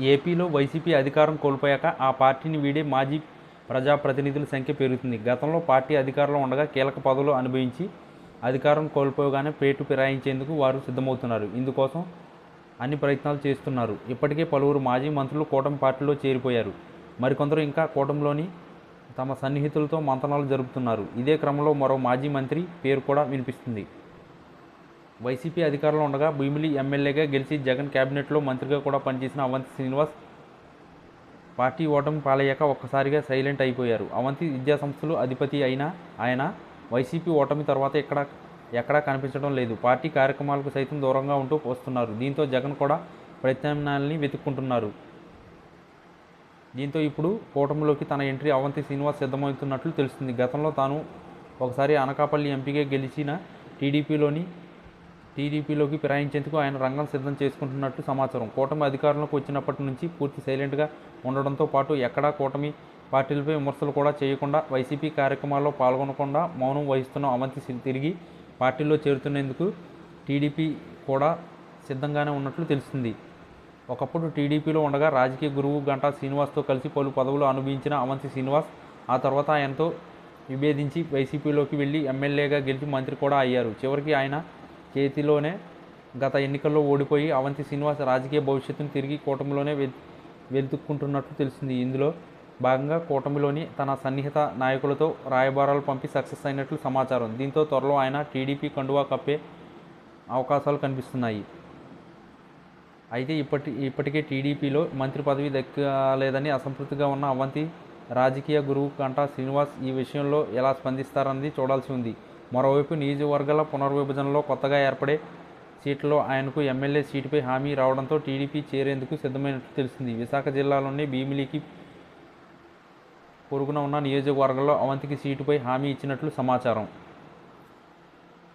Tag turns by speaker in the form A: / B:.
A: ఏపీలో వైసీపీ అధికారం కోల్పోయాక ఆ పార్టీని వీడే మాజీ ప్రజాప్రతినిధుల సంఖ్య పెరుగుతుంది. గతంలో పార్టీ అధికారంలో ఉండగా కీలక పదవులు అనుభవించి అధికారం కోల్పోగానే పేటు ఫిరాయించేందుకు వారు సిద్ధమవుతున్నారు. ఇందుకోసం అన్ని ప్రయత్నాలు చేస్తున్నారు. ఇప్పటికే పలువురు మాజీ మంత్రులు కూటమి పార్టీలో చేరిపోయారు. మరికొందరు ఇంకా కూటమిలోని తమ సన్నిహితులతో మంతనాలు జరుపుతున్నారు. ఇదే క్రమంలో మరో మాజీ మంత్రి పేరు కూడా వినిపిస్తుంది. వైసీపీ అధికారంలో ఉండగా భీమిలి ఎమ్మెల్యేగా గెలిచి జగన్ క్యాబినెట్లో మంత్రిగా కూడా పనిచేసిన అవంతి శ్రీనివాస్ పార్టీ ఓటమి పాలయ్యాక ఒక్కసారిగా సైలెంట్ అయిపోయారు. అవంతి విద్యాసంస్థలు అధిపతి అయిన ఆయన వైసీపీ ఓటమి తర్వాత ఇక్కడ ఎక్కడా కనిపించడం లేదు. పార్టీ కార్యక్రమాలకు సైతం దూరంగా ఉంటూ వస్తున్నారు. దీంతో జగన్ కూడా ప్రత్యామ్నాయాల్ని వెతుక్కుంటున్నారు. దీంతో ఇప్పుడు కూటమిలోకి తన ఎంట్రీ అవంతి శ్రీనివాస్ సిద్ధమవుతున్నట్లు తెలుస్తుంది. గతంలో తాను ఒకసారి అనకాపల్లి ఎంపీగా గెలిచిన టీడీపీలోని టీడీపీలోకి ఫిరాయించేందుకు ఆయన రంగం సిద్ధం చేసుకుంటున్నట్టు సమాచారం. కూటమి అధికారంలోకి వచ్చినప్పటి నుంచి పూర్తి సైలెంట్గా ఉండడంతో పాటు ఎక్కడా కూటమి పార్టీలపై విమర్శలు కూడా చేయకుండా వైసీపీ కార్యక్రమాల్లో పాల్గొనకుండా మౌనం వహిస్తున్న అవంతి తిరిగి పార్టీలో చేరుతున్నందుకు టీడీపీ కూడా సిద్ధంగానే ఉన్నట్లు తెలుస్తుంది. ఒకప్పుడు టీడీపీలో ఉండగా రాజకీయ గురువు గంటా శ్రీనివాస్తో కలిసి పలు పదవులు అనుభవించిన అవంతి శ్రీనివాస్ ఆ తర్వాత ఆయనతో విభేదించి వైసీపీలోకి వెళ్ళి ఎమ్మెల్యేగా గెలిచి మంత్రి కూడా అయ్యారు. చివరికి ఆయన చేతిలోనే గత ఎన్నికల్లో ఓడిపోయి అవంతి శ్రీనివాస్ రాజకీయ భవిష్యత్తును తిరిగి కూటమిలోనే వె వెతుక్కుంటున్నట్లు తెలిసింది. ఇందులో భాగంగా కూటమిలోని తన సన్నిహిత నాయకులతో రాయబారాలు పంపి సక్సెస్ అయినట్లు సమాచారం. దీంతో త్వరలో ఆయన టీడీపీ కండువా కప్పే అవకాశాలు కనిపిస్తున్నాయి. అయితే ఇప్పటి ఇప్పటికే టీడీపీలో మంత్రి పదవి దక్కలేదని అసంతృప్తిగా ఉన్న అవంతి రాజకీయ గురువు కంటా శ్రీనివాస్ ఈ విషయంలో ఎలా స్పందిస్తారన్నది చూడాల్సి ఉంది. మరోవైపు నియోజకవర్గాల పునర్విభజనలో కొత్తగా ఏర్పడే సీట్లో ఆయనకు ఎమ్మెల్యే సీటుపై హామీ రావడంతో టీడీపీ చేరేందుకు సిద్ధమైనట్లు తెలిసింది. విశాఖ జిల్లాలోని భీమిలికి పొరుగున ఉన్న నియోజకవర్గంలో అవంతికి సీటుపై హామీ ఇచ్చినట్లు సమాచారం.